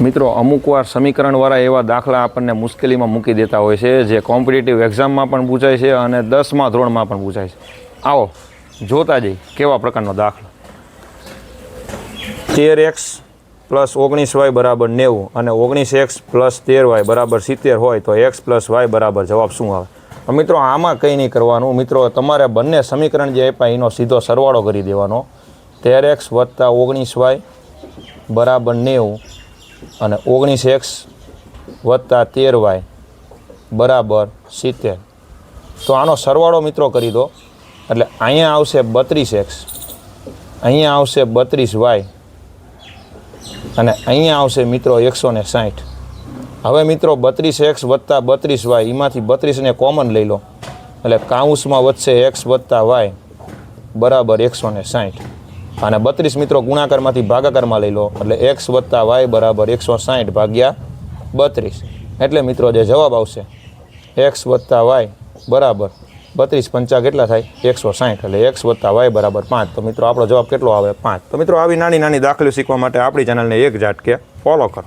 મિત્રો, અમુક વાર સમીકરણવાળા એવા દાખલા આપણને મુશ્કેલીમાં મૂકી દેતા હોય છે, જે કોમ્પિટિટિવ એક્ઝામમાં પણ પૂછાય છે અને દસમા ધોરણમાં પણ પૂછાય છે. આવો, જોતા જઈ, કેવા પ્રકારનો દાખલો? તેર એક્સ પ્લસ ઓગણીસ વાય બરાબર નેવું અને ઓગણીસ એક્સ પ્લસ તેર વાય બરાબર સિત્તેર હોય તો એક્સ પ્લસ વાય બરાબર જવાબ શું આવે? મિત્રો, આમાં કંઈ નહીં કરવાનું. મિત્રો, તમારે બંને સમીકરણ જે આપ્યા એનો સીધો સરવાળો કરી દેવાનો. તેર એક્સ વત્તા ઓગણીસ વાય બરાબર નેવું અને ઓગણીસ એક્સ વત્તા તેર વાય બરાબર સિત્તેર. તો આનો સરવાળો મિત્રો કરી દો. એટલે અહીંયા આવશે બત્રીસ એક્સ અહીંયા આવશે બત્રીસ વાય અને અહીંયા આવશે મિત્રો એકસો ને સાઠ હવે મિત્રો બત્રીસ એક્સ વત્તા બત્રીસ વાય એમાંથી બત્રીસને કોમન લઈ લો. એટલે કાઉસમાં વધશે એક્સ વત્તા વાય બરાબર એકસો ને સાઠ અને બત્રીસ મિત્રો ગુણાકારમાંથી ભાગાકારમાં લઈ લો. એટલે એક્સ વત્તા વાય બરાબર એકસો સાઠ ભાગ્યા બત્રીસ. એટલે મિત્રો જે જવાબ આવશે, એક્સ વત્તા વાય બરાબર બત્રીસ પંચા કેટલા થાય? એકસો સાઠ એટલે એક્સ વત્તા વાય બરાબર પાંચ. તો મિત્રો આપણો જવાબ કેટલો આવે? પાંચ. તો મિત્રો આવી નાની નાની દાખલો શીખવા માટે આપણી ચેનલને એક ઝાટકે ફોલો કરો.